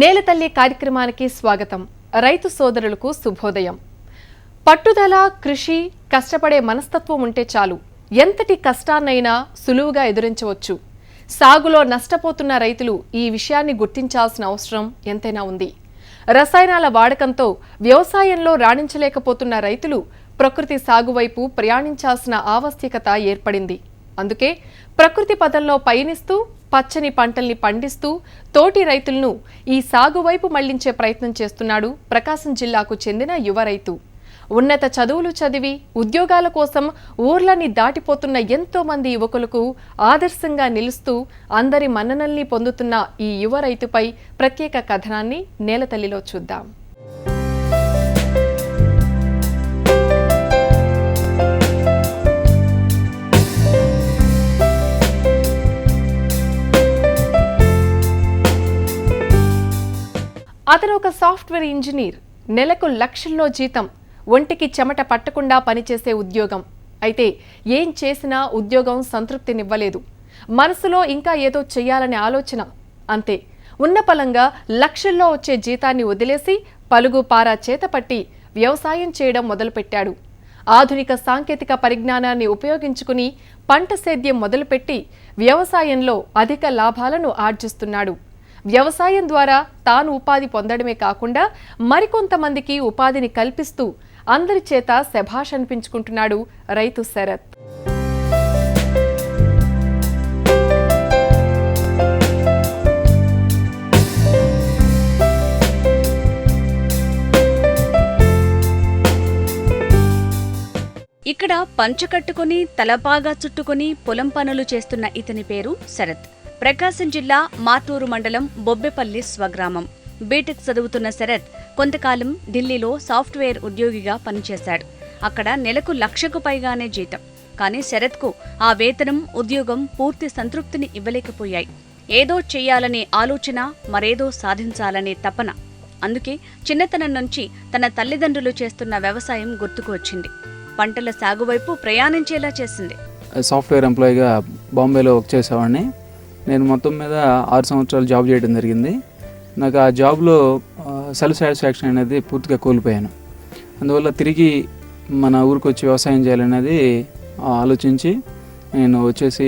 నేలతల్లి కార్యక్రమానికి స్వాగతం. రైతు సోదరులకు శుభోదయం. పట్టుదల కృషి కష్టపడే మనస్తత్వం ఉంటే చాలు. ఎంతటి కష్టాన్నైనా సులువుగా ఎదురించవచ్చు. సాగులో నష్టపోతున్న రైతులు ఈ విషయాన్ని గుర్తించాల్సిన అవసరం ఎంతైనా ఉంది. రసాయనాల వాడకంతో వ్యవసాయంలో రాణించలేకపోతున్న రైతులు ప్రకృతి సాగువైపు ప్రయాణించాల్సిన ఆవశ్యకత ఏర్పడింది. అందుకే ప్రకృతి పదంలో పయనిస్తూ పచ్చని పంటల్ని పండిస్తూ తోటి రైతులను ఈ సాగు వైపు మళ్ళించే ప్రయత్నం చేస్తున్నాడు ప్రకాశం జిల్లాకు చెందిన యువ రైతు. ఉన్నత చదువులు చదివి ఉద్యోగాల కోసం ఊర్లని దాటిపోతున్న ఎంతో మంది యువకులకు ఆదర్శంగా నిలుస్తూ అందరి మన్ననల్ని పొందుతున్న ఈ యువ రైతుపై ప్రత్యేక కథనాన్ని నేలతల్లిలో చూద్దాం. అతను ఒక సాఫ్ట్వేర్ ఇంజనీర్. నెలకు లక్షల్లో జీతం. ఒంటికి చెమట పట్టకుండా పనిచేసే ఉద్యోగం. అయితే ఏం చేసినా ఉద్యోగం సంతృప్తినివ్వలేదు. మనసులో ఇంకా ఏదో చెయ్యాలనే ఆలోచన. అంతే. ఉన్న పలంగా లక్షల్లో వచ్చే జీతాన్ని వదిలేసి పలుగు పారా చేతపట్టి వ్యవసాయం చేయడం మొదలుపెట్టాడు. ఆధునిక సాంకేతిక పరిజ్ఞానాన్ని ఉపయోగించుకుని పంట సేద్యం మొదలుపెట్టి వ్యవసాయంలో అధిక లాభాలను ఆర్జిస్తున్నాడు. వ్యవసాయం ద్వారా తాను ఉపాధి పొందడమే కాకుండా మరికొంతమందికి ఉపాధిని కల్పిస్తూ అందరి చేత శభాష్ అనిపించుకుంటున్నాడు రైతు శరత్. ఇక్కడ పంచకట్టుకుని తలపాగా చుట్టుకుని పొలం పనులు చేస్తున్న ఇతని పేరు శరత్. ప్రకాశం జిల్లా మాటూరు మండలం బొబ్బెపల్లి స్వగ్రామం. బీటెక్ చదువుతున్న శరత్ కొంతకాలం ఢిల్లీలో సాఫ్ట్వేర్ ఉద్యోగిగా పనిచేశాడు. అక్కడ నెలకు లక్షకు పైగానే జీతం. కానీ శరత్కు ఆ వేతనం ఉద్యోగం పూర్తి సంతృప్తిని ఇవ్వలేకపోయాయి. ఏదో చెయ్యాలనే ఆలోచన మరేదో సాధించాలనే తపన. అందుకే చిన్నతనం నుంచి తన తల్లిదండ్రులు చేస్తున్న వ్యవసాయం గుర్తుకు వచ్చింది. పంటల సాగువైపు ప్రయాణించేలా చేసింది. సాఫ్ట్వేర్ ఎంప్లాయీగా బాంబేలో వర్క్ చేసేవాడిని. నేను మొత్తం మీద ఆరు సంవత్సరాలు జాబ్ చేయడం జరిగింది. నాకు ఆ జాబ్లో సెల్ఫ్ సాటిస్ఫాక్షన్ అనేది పూర్తిగా కోల్పోయాను. అందువల్ల తిరిగి మన ఊరికి వచ్చి వ్యవసాయం చేయాలనేది ఆలోచించి నేను వచ్చేసి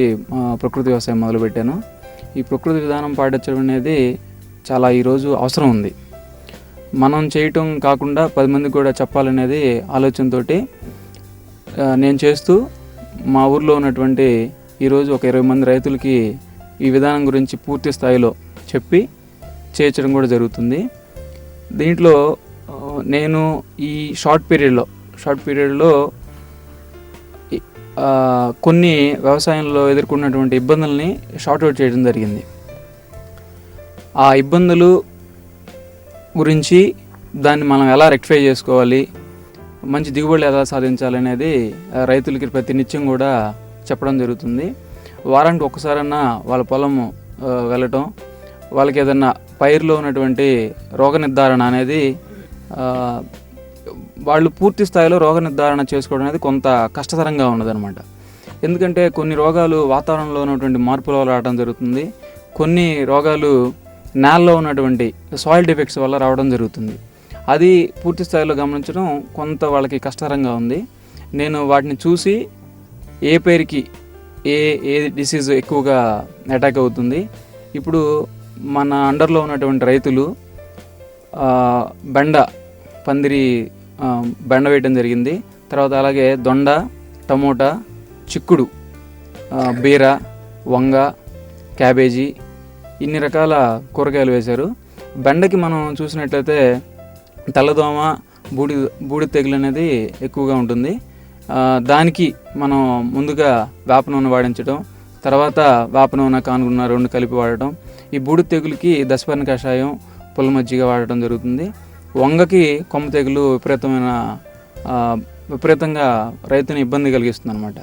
ప్రకృతి వ్యవసాయం మొదలుపెట్టాను. ఈ ప్రకృతి విధానం పాటించడం అనేది చాలా ఈరోజు అవసరం ఉంది. మనం చేయటం కాకుండా పది మందికి కూడా చెప్పాలనేది ఆలోచనతోటి నేను చేస్తూ మా ఊర్లో ఉన్నటువంటి ఈరోజు ఒక ఇరవై మంది రైతులకి ఈ విధానం గురించి పూర్తి స్థాయిలో చెప్పి చేర్చడం కూడా జరుగుతుంది. దీంట్లో నేను ఈ షార్ట్ పీరియడ్లో షార్ట్ పీరియడ్లో కొన్ని వ్యవసాయంలో ఎదుర్కొన్నటువంటి ఇబ్బందుల్ని షార్ట్అవుట్ చేయడం జరిగింది. ఆ ఇబ్బందులు గురించి దాన్ని మనం ఎలా రెక్టిఫై చేసుకోవాలి మంచి దిగుబడులు ఎలా సాధించాలనేది రైతులకి ప్రతి నిత్యం కూడా చెప్పడం జరుగుతుంది. వారానికి ఒక్కసారన్నా వాళ్ళ పొలం వెళ్ళటం. వాళ్ళకి ఏదన్నా పైరులో ఉన్నటువంటి రోగ నిర్ధారణ అనేది వాళ్ళు పూర్తి స్థాయిలో రోగ నిర్ధారణ చేసుకోవడం అనేది కొంత కష్టతరంగా ఉన్నదనమాట ఎందుకంటే కొన్ని రోగాలు వాతావరణంలో ఉన్నటువంటి మార్పుల వల్ల రావడం జరుగుతుంది. కొన్ని రోగాలు నేలలో ఉన్నటువంటి సాయిల్ డిఫెక్ట్స్ వల్ల రావడం జరుగుతుంది. అది పూర్తి స్థాయిలో గమనించడం కొంత వాళ్ళకి కష్టతరంగా ఉంది. నేను వాటిని చూసి ఏ పేరుకి ఏ ఏ డిసీజ్ ఎక్కువగా అటాక్ అవుతుంది? ఇప్పుడు మన అండర్లో ఉన్నటువంటి రైతులు బెండ పందిరి బెండ వేయడం జరిగింది. తర్వాత అలాగే దొండ టమోటా చిక్కుడు బీర వంగ క్యాబేజీ ఇన్ని రకాల కూరగాయలు వేశారు. బెండకి మనం చూసినట్లయితే తెల్లదోమ బూడి బూడి తెగులు అనేది ఎక్కువగా ఉంటుంది. దానికి మనం ముందుగా వేప నూనె వాడించడం తర్వాత వేప నూనె కానుగున్న రెండు కలిపి వాడటం ఈ బూడి తెగులకి దశపర్ణ కషాయం పుల్ల మజ్జిగ వాడటం జరుగుతుంది. వంగకి కొమ్మ తెగులు విపరీతమైన విపరీతంగా రైతుని ఇబ్బంది కలిగిస్తుంది అనమాట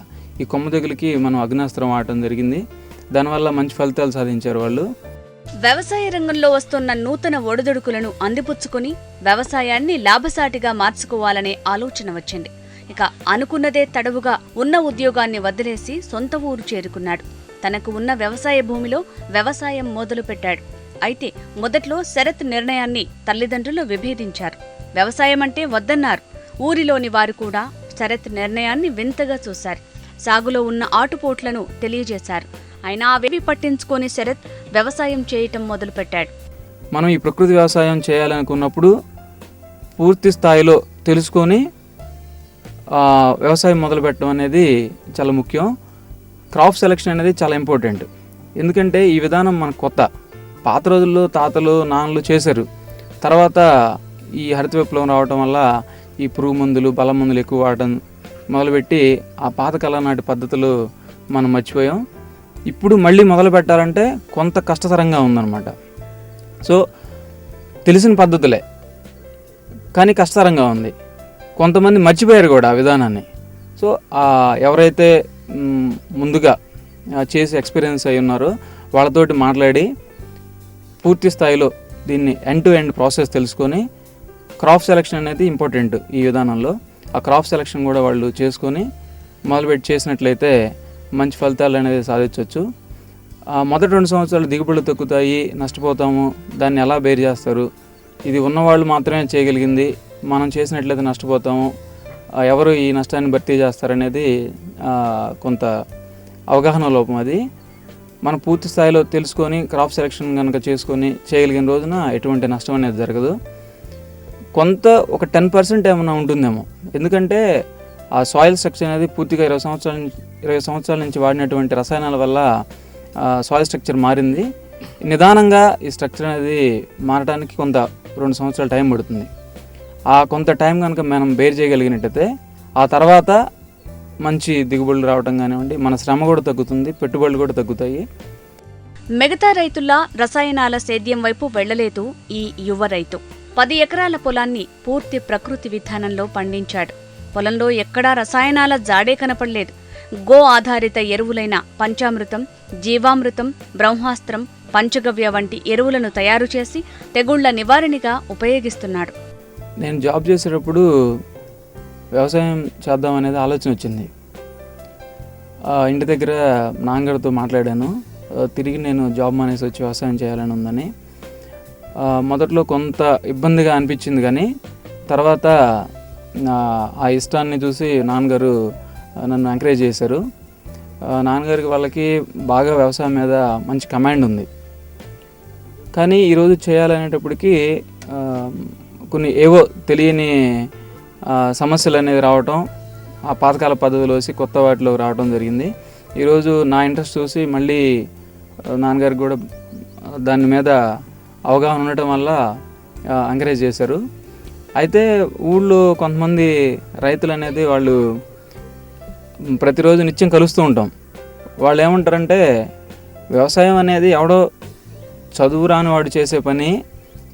ఈ కొమ్మ తెగులకి మనం అగ్నాస్త్రం వాడటం జరిగింది. దానివల్ల మంచి ఫలితాలు సాధించారు వాళ్ళు. వ్యవసాయ రంగంలో వస్తున్న నూతన ఒడిదుడుకులను అందిపుచ్చుకుని వ్యవసాయాన్ని లాభసాటిగా మార్చుకోవాలనే ఆలోచన వచ్చింది. ఇక అనుకున్నదే తడవుగా ఉన్న ఉద్యోగాన్ని వదిలేసి సొంత ఊరు చేరుకున్నాడు. తనకు ఉన్న వ్యవసాయ భూమిలో వ్యవసాయం మొదలుపెట్టాడు. అయితే మొదట్లో శరత్ నిర్ణయాన్ని తల్లిదండ్రులు విభేదించారు. వ్యవసాయం అంటే వద్దన్నారు. ఊరిలోని వారు కూడా శరత్ నిర్ణయాన్ని వింతగా చూశారు. సాగులో ఉన్న ఆటుపోట్లను తెలియజేశారు. అయినా అవేవి పట్టించుకొని శరత్ వ్యవసాయం చేయటం మొదలుపెట్టాడు. మనం ఈ ప్రకృతి వ్యవసాయం చేయాలనుకున్నప్పుడు పూర్తి స్థాయిలో తెలుసుకొని వ్యవసాయం మొదలు పెట్టడం అనేది చాలా ముఖ్యం. క్రాప్ సెలెక్షన్ అనేది చాలా ఇంపార్టెంట్. ఎందుకంటే ఈ విధానం మనకు కొత్త. పాత రోజుల్లో తాతలు నాన్నలు చేశారు. తర్వాత ఈ హరిత విప్లవం రావడం వల్ల ఈ పురుగు మందులు బల మందులు ఎక్కువ వాడడం మొదలుపెట్టి ఆ పాతకాలం నాటి పద్ధతులు మనం మర్చిపోయాం. ఇప్పుడు మళ్ళీ మొదలు పెట్టాలంటే కొంత కష్టతరంగా ఉందన్నమాట. సో తెలిసిన పద్ధతులే. కానీ కష్టతరంగా ఉంది. కొంతమంది మర్చిపోయారు కూడా ఆ విధానాన్ని. సో ఎవరైతే ముందుగా చేసి ఎక్స్పీరియన్స్ అయి ఉన్నారో వాళ్ళతోటి మాట్లాడి పూర్తి స్థాయిలో దీన్ని ఎండ్ టు ఎండ్ ప్రాసెస్ తెలుసుకొని క్రాప్ సెలెక్షన్ అనేది ఇంపార్టెంట్ ఈ విధానంలో. ఆ క్రాప్ సెలెక్షన్ కూడా వాళ్ళు చేసుకొని మొదలుపెట్టి చేసినట్లయితే మంచి ఫలితాలు అనేది సాధించవచ్చు మొదటి రెండు సంవత్సరాలు దిగుబడులు తగ్గుతాయి నష్టపోతాము దాన్ని ఎలా బేర్ చేస్తారు ఇది ఉన్నవాళ్ళు మాత్రమే చేయగలిగింది మనం చేసినట్లయితే నష్టపోతాము ఎవరు ఈ నష్టాన్ని భర్తీ చేస్తారనేది కొంత అవగాహన లోపం అది. మనం పూర్తి స్థాయిలో తెలుసుకొని క్రాప్ సెలెక్షన్ కనుక చేసుకొని చేయగలిగిన రోజున ఎటువంటి నష్టం అనేది జరగదు. కొంత ఒక టెన్ పర్సెంట్ ఏమైనా ఉంటుందేమో. ఎందుకంటే ఆ సాయిల్ స్ట్రక్చర్ అనేది పూర్తిగా ఇరవై సంవత్సరాల నుంచి ఇరవై సంవత్సరాల నుంచి వాడినటువంటి రసాయనాల వల్ల సాయిల్ స్ట్రక్చర్ మారింది. నిదానంగా ఈ స్ట్రక్చర్ అనేది మారడానికి కొంత రెండు సంవత్సరాల టైం పడుతుంది. ఆ కొంత టైం కనుక మనం బేర్ చేయగలిగినట్టయితే ఆ తర్వాత మంచి దిగుబడులు రావడం కానివ్వండి మన శ్రమ కూడా తగ్గుతుంది పెట్టుబడులు కూడా తగ్గుతాయి. మిగతా రైతుల్లా రసాయనాల సేద్యం వైపు వెళ్ళలేదు ఈ యువ రైతు. పది ఎకరాల పొలాన్ని పూర్తి ప్రకృతి విధానంలో పండించాడు. పొలంలో ఎక్కడా రసాయనాల జాడే కనపడలేదు. గో ఆధారిత ఎరువులైన పంచామృతం జీవామృతం బ్రహ్మాస్త్రం పంచగవ్య వంటి ఎరువులను తయారు చేసి తెగుళ్ళ నివారణగా ఉపయోగిస్తున్నాడు. నేను జాబ్ చేసేటప్పుడు వ్యవసాయం చేద్దాం అనేది ఆలోచన వచ్చింది. ఇంటి దగ్గర నాన్నగారితో మాట్లాడాను. తిరిగి నేను జాబ్ మానేసి వచ్చి వ్యవసాయం చేయాలని ఉందని. మొదట్లో కొంత ఇబ్బందిగా అనిపించింది కానీ తర్వాత నా ఆ ఇష్టాన్ని చూసి నాన్నగారు నన్ను ఎంకరేజ్ చేశారు. నాన్నగారికి వాళ్ళకి బాగా వ్యవసాయం మీద మంచి కమాండ్ ఉంది. కానీ ఈరోజు చేయాలనేటప్పటికీ కొన్ని ఏవో తెలియని సమస్యలు అనేది రావటం ఆ పాతకాల పద్ధతిలో వేసి కొత్త వాటిలో రావడం జరిగింది. ఈరోజు నా ఇంట్రెస్ట్ చూసి మళ్ళీ నాన్నగారికి కూడా దాని మీద అవగాహన ఉండటం వల్ల ఎంకరేజ్ చేశారు. అయితే ఊళ్ళో కొంతమంది రైతులు అనేది వాళ్ళు ప్రతిరోజు నిత్యం కలుస్తూ ఉంటాం. వాళ్ళు ఏమంటారంటే వ్యవసాయం అనేది ఎవడో చదువు రాని వాడు చేసే పని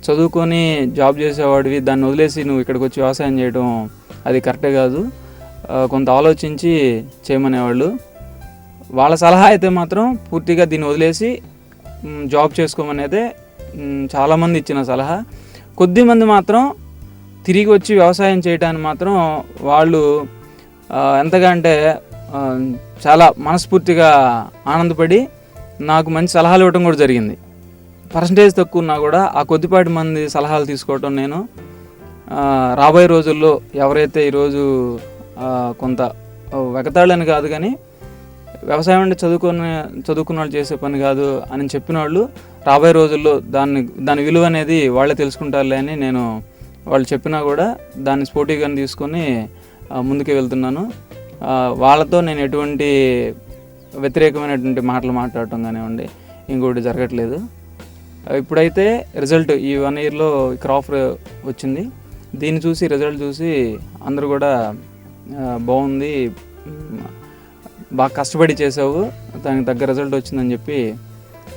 చదువుకొని జాబ్ చేసేవాడివి. దాన్ని వదిలేసి నువ్వు ఇక్కడికి వచ్చి వ్యవసాయం చేయడం అది కరెక్ట్ కాదు. కొంత ఆలోచించి చేయమనేవాళ్ళు. వాళ్ళ సలహా అయితే మాత్రం పూర్తిగా దీన్ని వదిలేసి జాబ్ చేసుకోమనేదే చాలామంది ఇచ్చిన సలహా. కొద్దిమంది మాత్రం తిరిగి వచ్చి వ్యవసాయం చేయడానికి మాత్రం వాళ్ళు ఎంతగా అంటే చాలా మనస్ఫూర్తిగా ఆనందపడి నాకు మంచి సలహాలు ఇవ్వడం కూడా జరిగింది. పర్సంటేజ్ తక్కువ ఉన్నా కూడా ఆ కొద్దిపాటి మంది సలహాలు తీసుకోవటం నేను. రాబోయే రోజుల్లో ఎవరైతే ఈరోజు కొంత వెగతాళ్ళని కాదు కానీ వ్యవసాయం అంటే చదువుకునే చదువుకున్న వాళ్ళు చేసే పని కాదు అని చెప్పిన వాళ్ళు రాబోయే రోజుల్లో దాన్ని దాని విలువ అనేది వాళ్ళే తెలుసుకుంటారులే అని నేను వాళ్ళు చెప్పినా కూడా దాన్ని స్పోర్టివ్గా తీసుకొని ముందుకు వెళ్తున్నాను. వాళ్ళతో నేను ఎటువంటి వ్యతిరేకమైనటువంటి మాటలు మాట్లాడటం కానివ్వండి ఇంకోటి జరగట్లేదు. ఇప్పుడైతే రిజల్ట్ ఈ వన్ ఇయర్లో క్రాప్ వచ్చింది. దీన్ని చూసి రిజల్ట్ చూసి అందరూ కూడా బాగుంది బాగా కష్టపడి చేసావు దానికి తగ్గ రిజల్ట్ వచ్చిందని చెప్పి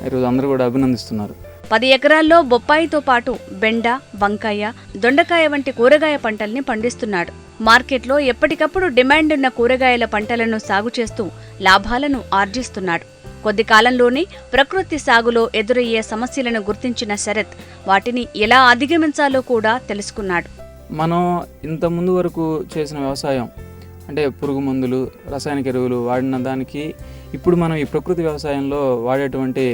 ఈరోజు అందరూ కూడా అభినందిస్తున్నారు. పది ఎకరాల్లో బొప్పాయితో పాటు బెండ వంకాయ దొండకాయ వంటి కూరగాయ పంటల్ని పండిస్తున్నాడు. మార్కెట్లో ఎప్పటికప్పుడు డిమాండ్ ఉన్న కూరగాయల పంటలను సాగు చేస్తూ లాభాలను ఆర్జిస్తున్నాడు. కొద్ది కాలంలోనే ప్రకృతి సాగులో ఎదురయ్యే సమస్యలను గుర్తించిన శరత్ వాటిని ఎలా అధిగమించాలో కూడా తెలుసుకున్నాడు. మనం ఇంత ముందు వరకు చేసిన వ్యవసాయం అంటే పురుగు మందులు రసాయనిక ఎరువులు వాడిన దానికి ఇప్పుడు మనం ఈ ప్రకృతి వ్యవసాయంలో వాడేటువంటి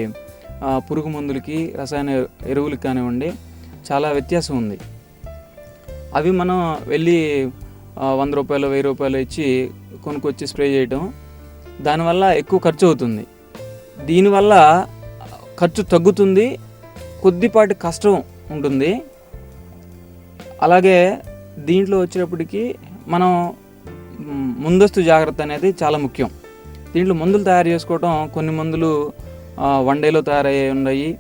పురుగు మందులకి రసాయన ఎరువులకి కానివ్వండి చాలా వ్యత్యాసం ఉంది. అవి మనం వెళ్ళి వంద రూపాయలు వెయ్యి రూపాయలు ఇచ్చి కొనుక్కొచ్చి స్ప్రే చేయటం దానివల్ల ఎక్కువ ఖర్చు అవుతుంది. దీనివల్ల ఖర్చు తగ్గుతుంది కొద్దిపాటి కష్టం ఉంటుంది. అలాగే దీంట్లో వచ్చేటప్పటికి మనం ముందస్తు జాగ్రత్త అనేది చాలా ముఖ్యం. దీంట్లో మందులు తయారు చేసుకోవటం కొన్ని మందులు వన్ డేలో తయారయ్యే ఉన్నాయి.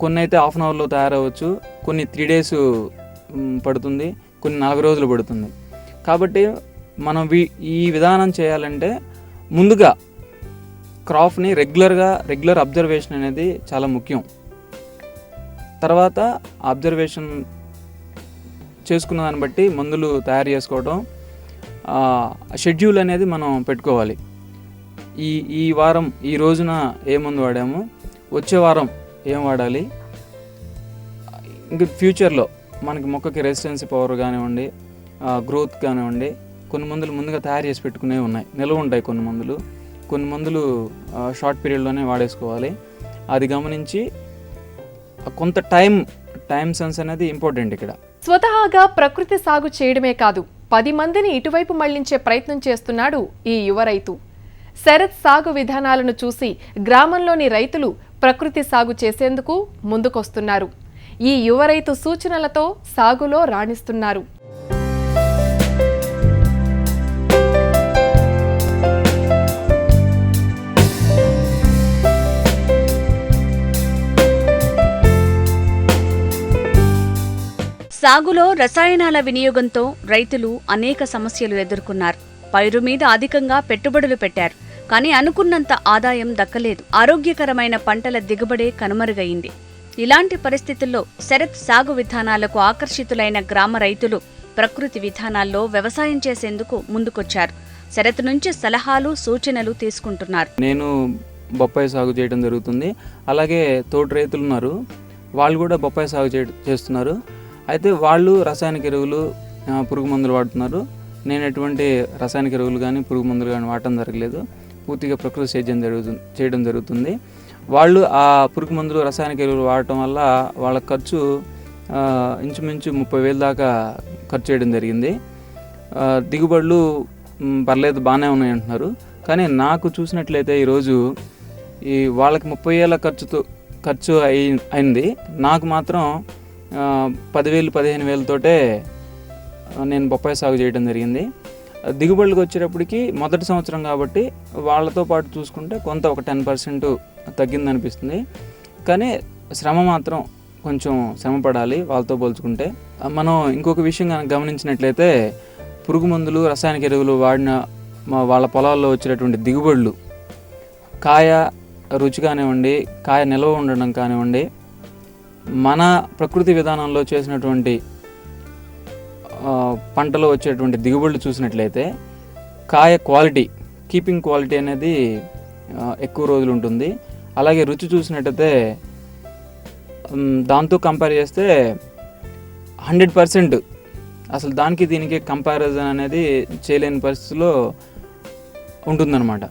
కొన్ని అయితే హాఫ్ అన్ అవర్లో తయారవచ్చు కొన్ని త్రీ డేస్ పడుతుంది. కొన్ని నలభై రోజులు పడుతుంది. కాబట్టి మనం ఈ విధానం చేయాలంటే ముందుగా క్రాప్ని రెగ్యులర్గా రెగ్యులర్ అబ్జర్వేషన్ అనేది చాలా ముఖ్యం. తర్వాత అబ్జర్వేషన్ చేసుకున్న దాన్ని బట్టి మందులు తయారు చేసుకోవడం షెడ్యూల్ అనేది మనం పెట్టుకోవాలి. ఈ ఈ వారం ఈ రోజున ఏ మందు వాడాము వచ్చే వారం ఏం వాడాలి ఇంక ఫ్యూచర్లో మనకి మొక్కకి రెసిస్టెన్సీ పవర్ కానివ్వండి గ్రోత్ కానివ్వండి కొన్ని మందులు ముందుగా తయారు చేసి పెట్టుకునేవి ఉన్నాయి. నిల్వ ఉంటాయి కొన్ని మందులు. కొన్ని మందులు షార్ట్ పీరియడ్లోనే వాడేసుకోవాలి. అది గమనించి కొంత టైం టైం సెన్స్ అనేది ఇంపార్టెంట్ ఇక్కడ. స్వతహాగా ప్రకృతి సాగు చేయడమే కాదు పది మందిని ఇటువైపు మళ్ళించే ప్రయత్నం చేస్తున్నాడు ఈ యువ రైతు. శరత్ సాగు విధానాలను చూసి గ్రామంలోని రైతులు ప్రకృతి సాగు చేసేందుకు ముందుకొస్తున్నారు. ఈ యువ రైతు సూచనలతో సాగులో రాణిస్తున్నారు. సాగులో రసాయనాల వినియోగంతో రైతులు అనేక సమస్యలు ఎదుర్కొన్నారు. పైరు మీద అధికంగా పెట్టుబడులు పెట్టారు. కానీ అనుకున్నంత ఆదాయం దక్కలేదు. ఆరోగ్యకరమైన పంటల దిగుబడే కనుమరుగైంది. ఇలాంటి పరిస్థితుల్లో శరత్ సాగు విధానాలకు ఆకర్షితులైన గ్రామ రైతులు ప్రకృతి విధానాల్లో వ్యవసాయం చేసేందుకు ముందుకొచ్చారు. శరత్ నుంచి సలహాలు సూచనలు తీసుకుంటున్నారు. నేను బొప్పాయి సాగు చేయడం జరుగుతుంది. అలాగే తోటి రైతులు ఉన్నారు. వాళ్ళు కూడా బొప్పాయి సాగు చేస్తున్నారు. అయితే వాళ్ళు రసాయనిక ఎరువులు పురుగు మందులు వాడుతున్నారు. నేను ఎటువంటి రసాయనిక ఎరువులు కానీ పురుగు మందులు కానీ వాడటం జరగలేదు. పూర్తిగా ప్రకృతి సేద్యం జరుగుతుంది చేయడం జరుగుతుంది. వాళ్ళు ఆ పురుగు మందులు రసాయనిక ఎరువులు వాడటం వల్ల వాళ్ళ ఖర్చు ఇంచుమించు ముప్పై వేలు దాకా ఖర్చు చేయడం జరిగింది. దిగుబడులు పర్లేదు బాగానే ఉన్నాయి అంటున్నారు. కానీ నాకు చూసినట్లయితే ఈరోజు ఈ వాళ్ళకి ముప్పై వేల ఖర్చుతో ఖర్చు అయి అయింది. నాకు మాత్రం పదివేలు పదిహేను వేలతోటే నేను బొప్పాయి సాగు చేయడం జరిగింది. దిగుబడులకు వచ్చేటప్పటికి మొదటి సంవత్సరం కాబట్టి వాళ్ళతో పాటు చూసుకుంటే కొంత ఒక టెన్ పర్సెంట్ తగ్గిందనిపిస్తుంది. కానీ శ్రమ మాత్రం కొంచెం శ్రమ పడాలి వాళ్ళతో పోల్చుకుంటే. మనం ఇంకొక విషయం కనుక గమనించినట్లయితే పురుగు మందులు రసాయనిక ఎరువులు వాడిన మా వాళ్ళ పొలాల్లో వచ్చేటటువంటి దిగుబడులు కాయ రుచి కానివ్వండి కాయ నిల్వ ఉండడం కానివ్వండి మన ప్రకృతి విధానంలో చేసినటువంటి పంటలో వచ్చేటువంటి దిగుబడులు చూసినట్లయితే కాయ క్వాలిటీ కీపింగ్ క్వాలిటీ అనేది ఎక్కువ రోజులు ఉంటుంది. అలాగే రుచి చూసినట్టయితే దాంతో కంపేర్ చేస్తే హండ్రెడ్ పర్సెంట్ అసలు దానికి దీనికి కంపారిజన్ అనేది చేయలేని పరిస్థితిలో ఉంటుందన్నమాట.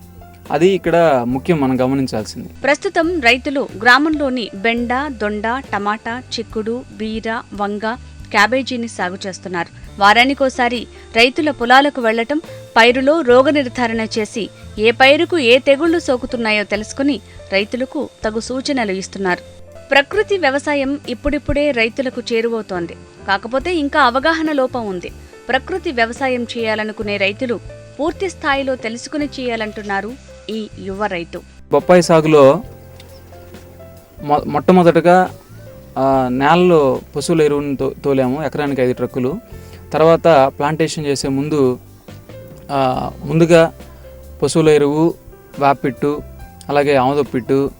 అది ఇక్కడ ముఖ్యం మనం గమనించాల్సింది. ప్రస్తుతం రైతులు గ్రామంలోని బెండ దొండ టమాటా చిక్కుడు బీర వంగ క్యాబేజీని సాగు చేస్తున్నారు. వారానికోసారి రైతుల పొలాలకు వెళ్ళటం పైరులో రోగ నిర్ధారణ చేసి ఏ పైరుకు ఏ తెగుళ్ళు సోకుతున్నాయో తెలుసుకుని రైతులకు తగు సూచనలు ఇస్తున్నారు. ప్రకృతి వ్యవసాయం ఇప్పుడిప్పుడే రైతులకు చేరువవుతోంది. కాకపోతే ఇంకా అవగాహన లోపం ఉంది. ప్రకృతి వ్యవసాయం చేయాలనుకునే రైతులు పూర్తి స్థాయిలో తెలుసుకుని చేయాలంటున్నారు ఈ యువ రైతు. బొప్పాయి సాగులో మొ మొట్టమొదటగా నేలలో పశువుల ఎరువుని తో తోలాము ఎకరానికి ఐదు ట్రక్కులు. తర్వాత ప్లాంటేషన్ చేసే ముందు ముందుగా పశువుల ఎరువు వాపిట్టు అలాగే ఆమదొప్పిట్టు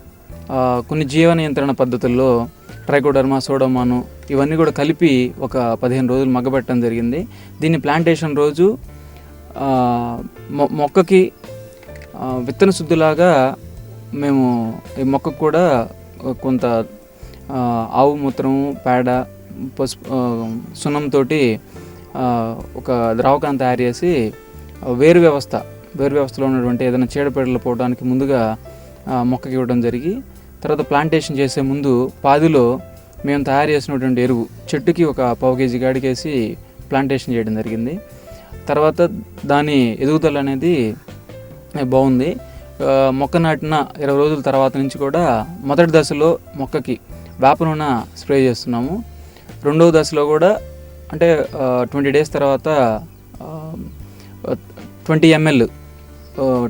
కొన్ని జీవ నియంత్రణ పద్ధతుల్లో ట్రైకోడర్మా సోడోమాను ఇవన్నీ కూడా కలిపి ఒక పదిహేను రోజులు మగ్గబెట్టడం జరిగింది. దీన్ని ప్లాంటేషన్ రోజు మొ- మొక్కకి విత్తన శుద్ధిలాగా మేము ఈ మొక్కకు కూడా కొంత ఆవు మూత్రము పేడ పసుపు ఆ, సున్నంతో ఒక ద్రావకాన్ని తయారు చేసి వేరు వ్యవస్థ వేరు వ్యవస్థలో ఉన్నటువంటి ఏదైనా చీడపీడలు పోవడానికి ముందుగా మొక్కకి ఇవ్వడం జరిగి తర్వాత ప్లాంటేషన్ చేసే ముందు పాదిలో మేము తయారు చేసినటువంటి ఎరువు చెట్టుకి ఒక పావు కేజీ గాడికేసి ప్లాంటేషన్ చేయడం జరిగింది. తర్వాత దాని ఎదుగుదల అనేది బాగుంది. మొక్క నాటిన ఇరవై రోజుల తర్వాత నుంచి కూడా మొదటి దశలో మొక్కకి వేప నూనె స్ప్రే చేస్తున్నాము. రెండవ దశలో కూడా అంటే ట్వంటీ డేస్ తర్వాత ట్వంటీ ఎంఎల్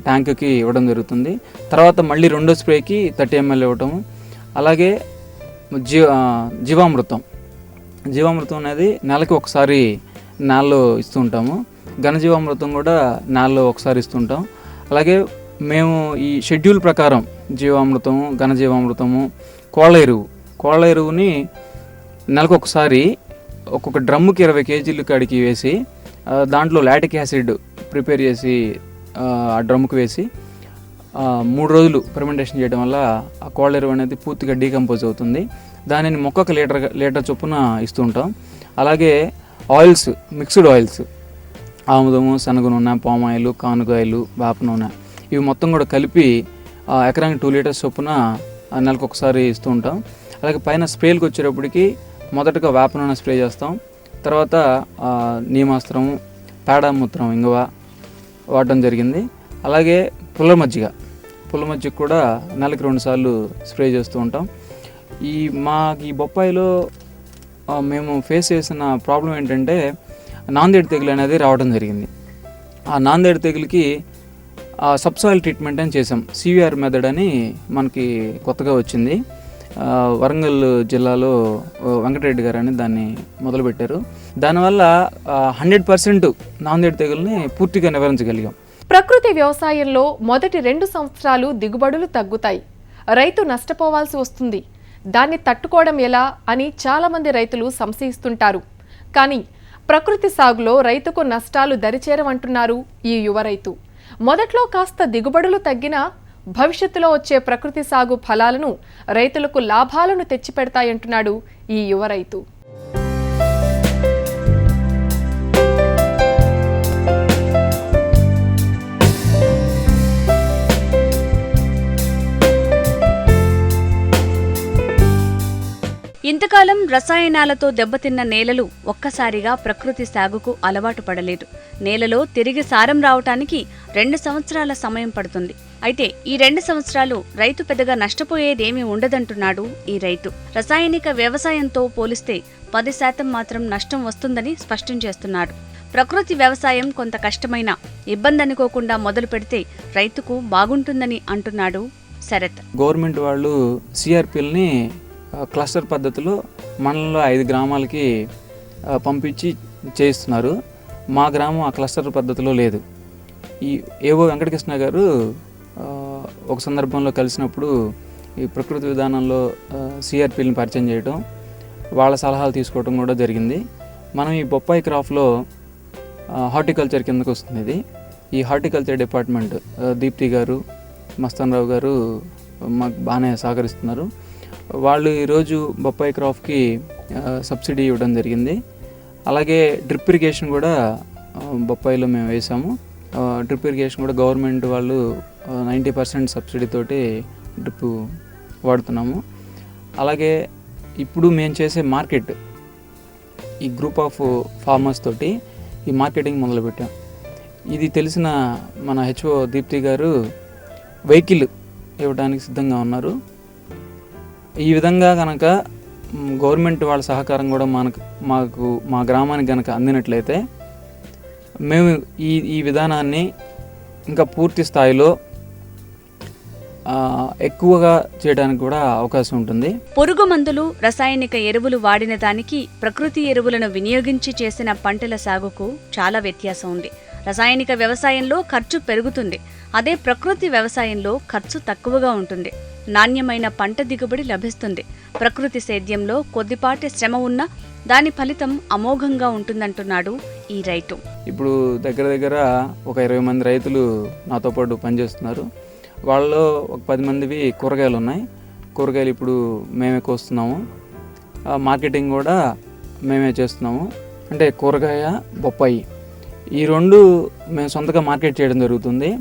ట్యాంక్కి ఇవ్వడం జరుగుతుంది. తర్వాత మళ్ళీ రెండో స్ప్రేకి థర్టీ ఎంఎల్ ఇవ్వటము. అలాగే జీ జీవామృతం. జీవామృతం అనేది నెలకి ఒకసారి నేలలో ఇస్తూ ఉంటాము. ఘనజీవామృతం కూడా నేలలో ఒకసారి ఇస్తుంటాం అలాగే మేము ఈ షెడ్యూల్ ప్రకారం జీవామృతము ఘనజీవామృతము కోళ్ళ ఎరువు. కోళ్ళ ఎరువుని నెలకు ఒకసారి ఒక్కొక్క డ్రమ్ముకి ఇరవై కేజీలు కాడికి వేసి దాంట్లో లాటిక్ యాసిడ్ ప్రిపేర్ చేసి ఆ, ఆ డ్రమ్ముకి వేసి మూడు రోజులు ఫెర్మెంటేషన్ చేయడం వల్ల ఆ కోళ్ళ ఎరువు అనేది పూర్తిగా డీకంపోజ్ అవుతుంది. దానిని మొక్కకు లీటర్ లీటర్ చొప్పున ఇస్తుంటాం అలాగే ఆయిల్స్ మిక్స్డ్ ఆయిల్స్. ఆముదము శనగ నూనె పామాయిలు కానుగాయలు వేప నూనె ఇవి మొత్తం కూడా కలిపి ఎకరానికి టూ లీటర్స్ చొప్పున నెలకు ఒకసారి ఇస్తూ ఉంటాం. అలాగే పైన స్ప్రేలకు వచ్చేటప్పటికి మొదటగా వేప నూనె స్ప్రే చేస్తాం. తర్వాత నీమాస్త్రం నీమాస్త్రము పేడ మూత్రం ఇంగువ వాడటం జరిగింది. అలాగే పుల్ల మజ్జిగ పుల్ల మజ్జిగ కూడా నెలకు రెండు సార్లు స్ప్రే చేస్తూ ఉంటాం. ఈ మాకు ఈ బొప్పాయిలో మేము ఫేస్ చేసిన ప్రాబ్లం ఏంటంటే నాందేడు తెగులు అనేది రావడం జరిగింది. ఆ నాందేడు తెగులుకి సబ్సాయిల్ ట్రీట్మెంట్ అని చేసాం సివిఆర్ మెథడ్ అని మనకి కొత్తగా వచ్చింది. వరంగల్ జిల్లాలో వెంకటరెడ్డి గారు అని దాన్ని మొదలుపెట్టారు. దానివల్ల హండ్రెడ్ పర్సెంట్ నాందేడు తెగుల్ని పూర్తిగా నివారించగలిగాం. ప్రకృతి వ్యవసాయంలో మొదటి రెండు సంవత్సరాలు దిగుబడులు తగ్గుతాయి. రైతు నష్టపోవాల్సి వస్తుంది. దాన్ని తట్టుకోవడం ఎలా అని చాలామంది రైతులు సంశయిస్తుంటారు. కానీ ప్రకృతి సాగులో రైతుకు నష్టాలు దరిచేరవంటున్నారు ఈ యువ రైతు. మొదట్లో కాస్త దిగుబడులు తగ్గినా భవిష్యత్తులో వచ్చే ప్రకృతి సాగు ఫలాలను రైతులకు లాభాలను తెచ్చిపెడతాయంటున్నాడు ఈ యువ రైతు. ఇంతకాలం రసాయనాలతో దెబ్బతిన్న నేలలు ఒక్కసారిగా ప్రకృతి సాగుకు అలవాటు పడలేదు. నేలలో తిరిగి సారం రావటానికి రెండు సంవత్సరాల సమయం పడుతుంది. అయితే ఈ రెండు సంవత్సరాలు రైతు పెద్దగా నష్టపోయేదేమీ ఉండదంటున్నాడు ఈ రైతు. రసాయనిక వ్యవసాయంతో పోలిస్తే పది శాతం మాత్రం నష్టం వస్తుందని స్పష్టం చేస్తున్నాడు. ప్రకృతి వ్యవసాయం కొంత కష్టమైన ఇబ్బంది అనుకోకుండా మొదలు పెడితే రైతుకు బాగుంటుందని అంటున్నాడు శరత్. గవర్నమెంట్ వాళ్ళు సిఆర్పిల్ని క్లస్టర్ పద్ధతిలో మండలంలో ఐదు గ్రామాలకి పంపించి చేయిస్తున్నారు. మా గ్రామం ఆ క్లస్టర్ పద్ధతిలో లేదు. ఈ ఏవో వెంకటకృష్ణ గారు ఒక సందర్భంలో కలిసినప్పుడు ఈ ప్రకృతి విధానంలో సిఆర్పిఎల్ని పరిచయం చేయడం వాళ్ళ సలహాలు తీసుకోవడం కూడా జరిగింది. మనం ఈ బొప్పాయి క్రాఫ్ట్లో హార్టికల్చర్ కిందకు వస్తుంది ఇది. ఈ హార్టికల్చర్ డిపార్ట్మెంట్ దీప్తి గారు మస్తాన్ రావు గారు మాకు బాగానే సహకరిస్తున్నారు. వాళ్ళు ఈరోజు బొప్పాయి క్రాప్కి సబ్సిడీ ఇవ్వడం జరిగింది. అలాగే డ్రిప్ ఇరిగేషన్ కూడా బొప్పాయిలో మేము వేసాము. డ్రిప్ ఇరిగేషన్ కూడా గవర్నమెంట్ వాళ్ళు నైంటీ పర్సెంట్ సబ్సిడీ తోటి డ్రిప్ వాడుతున్నాము. అలాగే ఇప్పుడు మేము చేసే మార్కెట్ ఈ గ్రూప్ ఆఫ్ ఫార్మర్స్ తోటి ఈ మార్కెటింగ్ మొదలుపెట్టాం. ఇది తెలిసిన మన హెచ్ఓ దీప్తి గారు వెహికల్ ఇవ్వడానికి సిద్ధంగా ఉన్నారు. ఈ విధంగా కనుక గవర్నమెంట్ వాళ్ళ సహకారం కూడా మనకు మాకు మా గ్రామానికి కనుక అందినట్లయితే మేము ఈ ఈ విధానాన్ని ఇంకా పూర్తి స్థాయిలో ఎక్కువగా చేయడానికి కూడా అవకాశం ఉంటుంది. పురుగు మందులు రసాయనిక ఎరువులు వాడిన దానికి ప్రకృతి ఎరువులను వినియోగించి చేసిన పంటల సాగుకు చాలా వ్యత్యాసం ఉంది. రసాయనిక వ్యవసాయంలో ఖర్చు పెరుగుతుంది. అదే ప్రకృతి వ్యవసాయంలో ఖర్చు తక్కువగా ఉంటుంది. నాణ్యమైన పంట దిగుబడి లభిస్తుంది. ప్రకృతి సేద్యంలో కొద్దిపాటి శ్రమ ఉన్నా దాని ఫలితం అమోఘంగా ఉంటుందంటున్నాడు ఈ రైతు. ఇప్పుడు దగ్గర దగ్గర ఒక ఇరవై మంది రైతులు నాతో పాటు పనిచేస్తున్నారు. వాళ్ళలో ఒక పది మందివి కూరగాయలు ఉన్నాయి. కూరగాయలు ఇప్పుడు మేమే కోస్తున్నాము. మార్కెటింగ్ కూడా మేమే చేస్తున్నాము. అంటే కూరగాయ బొప్పాయి ఈ రెండు మేము సొంతగా మార్కెట్ చేయడం జరుగుతుంది.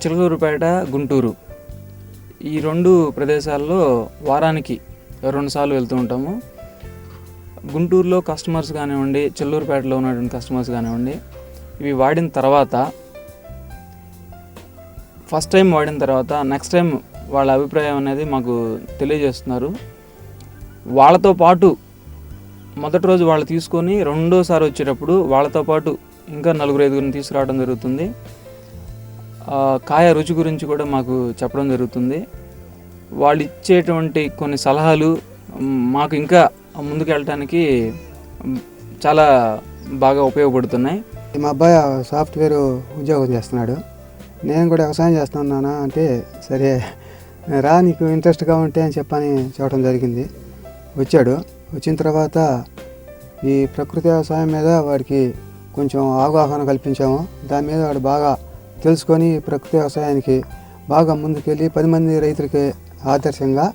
చిలకూరుపేట గుంటూరు. ఈ రెండు ప్రదేశాల్లో వారానికి రెండుసార్లు వెళ్తూ ఉంటాము. గుంటూరులో కస్టమర్స్ కానివ్వండి చెల్లూరుపేటలో ఉన్నటువంటి కస్టమర్స్ కానివ్వండి ఇవి వాడిన తర్వాత ఫస్ట్ టైం వాడిన తర్వాత నెక్స్ట్ టైం వాళ్ళ అభిప్రాయం అనేది మాకు తెలియజేస్తున్నారు. వాళ్ళతో పాటు మొదటి రోజు వాళ్ళు తీసుకొని రెండోసారి వచ్చేటప్పుడు వాళ్ళతో పాటు ఇంకా నలుగురు ఐదుగురిని తీసుకురావడం జరుగుతుంది. కాయ రుచి గురించి కూడా మాకు చెప్పడం జరుగుతుంది. వాళ్ళు ఇచ్చేటువంటి కొన్ని సలహాలు మాకు ఇంకా ముందుకు వెళ్ళటానికి చాలా బాగా ఉపయోగపడుతున్నాయి. మా అబ్బాయి సాఫ్ట్వేర్ ఉద్యోగం చేస్తున్నాడు. నేను కూడా వ్యవసాయం చేస్తున్నానా అంటే సరే రా నీకు ఇంట్రెస్ట్గా ఉంటే అని చెప్పని చూడటం జరిగింది. వచ్చాడు. వచ్చిన తర్వాత ఈ ప్రకృతి వ్యవసాయం మీద వాడికి కొంచెం అవగాహన కల్పించాము. దాని మీద వాడు బాగా తెలుసుకొని ప్రకృతి వ్యవసాయానికి బాగా ముందుకెళ్ళి పది మంది రైతులకి ఆదర్శంగా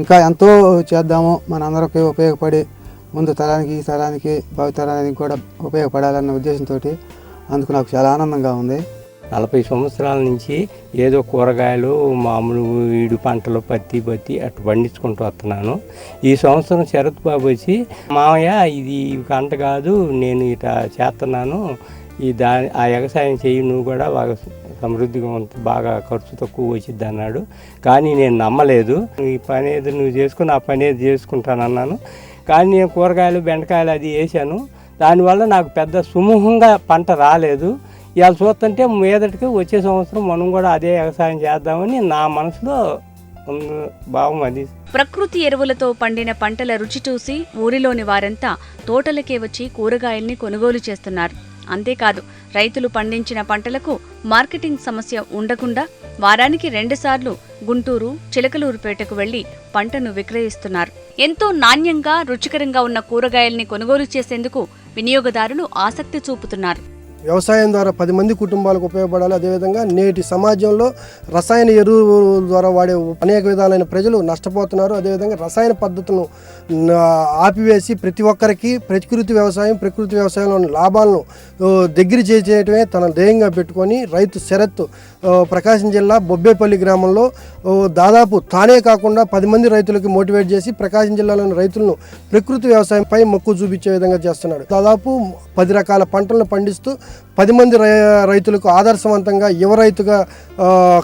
ఇంకా ఎంతో చేద్దాము. మనందరికీ ఉపయోగపడి ముందు తరానికి ఈ తరానికి భవితరానికి కూడా ఉపయోగపడాలన్న ఉద్దేశంతో అందుకు నాకు చాలా ఆనందంగా ఉంది. నలభై సంవత్సరాల నుంచి ఏదో కూరగాయలు మామూలు ఈడు పంటలు పత్తి పత్తి అటు పండించుకుంటూ వస్తున్నాను. ఈ సంవత్సరం శరత్ బాబు వచ్చి మామయ్య ఇది పంట కాదు నేను ఇట చేస్తున్నాను. ఈ దా ఆ వ్యవసాయం చెయ్యి నువ్వు కూడా బాగా సమృద్ధిగా ఉంటుంది బాగా ఖర్చు తక్కువ వచ్చింది అన్నాడు. కానీ నేను నమ్మలేదు. ఈ పని ఏది నువ్వు చేసుకుని ఆ పని ఏది చేసుకుంటానన్నాను కానీ నేను కూరగాయలు బెండకాయలు అది వేసాను దానివల్ల నాకు పెద్ద సుమూహంగా పంట రాలేదు. ఇవాళ చూస్తుంటే మీదటికి వచ్చే సంవత్సరం మనం కూడా అదే వ్యవసాయం చేద్దామని నా మనసులో భావం అది. ప్రకృతి ఎరువులతో పండిన పంటల రుచి చూసి ఊరిలోని వారంతా తోటలకే వచ్చి కూరగాయల్ని కొనుగోలు చేస్తున్నారు. అంతేకాదు రైతులు పండించిన పంటలకు మార్కెటింగ్ సమస్య ఉండకుండా వారానికి రెండుసార్లు గుంటూరు చిలకలూరుపేటకు వెళ్ళి పంటను విక్రయిస్తున్నారు. ఎంతో నాణ్యంగా రుచికరంగా ఉన్న కూరగాయల్ని కొనుగోలు చేసేందుకు వినియోగదారులు ఆసక్తి చూపుతున్నారు. వ్యవసాయం ద్వారా పది మంది కుటుంబాలకు ఉపయోగపడాలి. అదేవిధంగా నేటి సమాజంలో రసాయన ఎరువుల ద్వారా వాడే అనేక విధాలైన ప్రజలు నష్టపోతున్నారు. అదేవిధంగా రసాయన పద్ధతులను ఆపివేసి ప్రతి ఒక్కరికి ప్రకృతి వ్యవసాయం ప్రకృతి వ్యవసాయంలోని లాభాలను దగ్గర చేసేయటమే తన ధ్యేయంగా పెట్టుకొని రైతు శరత్ ప్రకాశం జిల్లా బొబ్బేపల్లి గ్రామంలో దాదాపు తానే కాకుండా పది మంది రైతులకి మోటివేట్ చేసి ప్రకాశం జిల్లాలోని రైతులను ప్రకృతి వ్యవసాయంపై మక్కువ చూపించే విధంగా చేస్తున్నాడు. దాదాపు పది రకాల పంటలను పండిస్తూ పది మంది రై- రైతులకు ఆదర్శవంతంగా యువ రైతుగా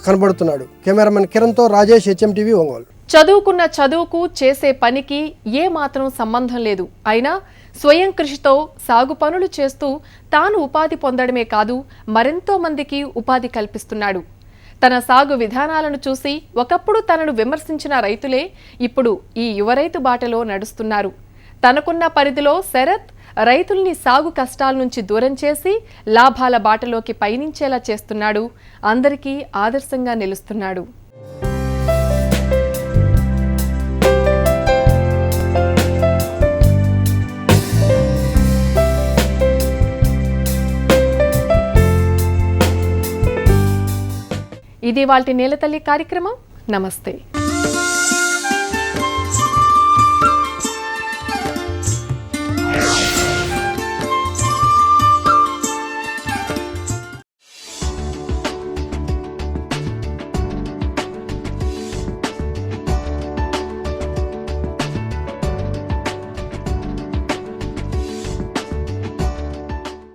కనబడుతున్నాడు. కెమెరామెన్ కిరణ్తో రాజేష్ హెచ్ఎంటీవీ ఒంగోలు. చదువుకున్న చదువుకు చేసే పనికి ఏ మాత్రం సంబంధం లేదు. అయినా స్వయం కృషితో సాగు పనులు చేస్తూ తాను ఉపాధి పొందడమే కాదు మరెంతో మందికి ఉపాధి కల్పిస్తున్నాడు. తన సాగు విధానాలను చూసి ఒకప్పుడు తనను విమర్శించిన రైతులే ఇప్పుడు ఈ యువ రైతు బాటలో నడుస్తున్నారు. తనకున్న పరిధిలో శరత్ రైతుల్ని సాగు కష్టాల నుంచి దూరం చేసి లాభాల బాటలోకి పయనించేలా చేస్తున్నాడు. అందరికీ ఆదర్శంగా నిలుస్తున్నాడు. ఇది వాళ్ళ నేలతల్లి కార్యక్రమం. నమస్తే.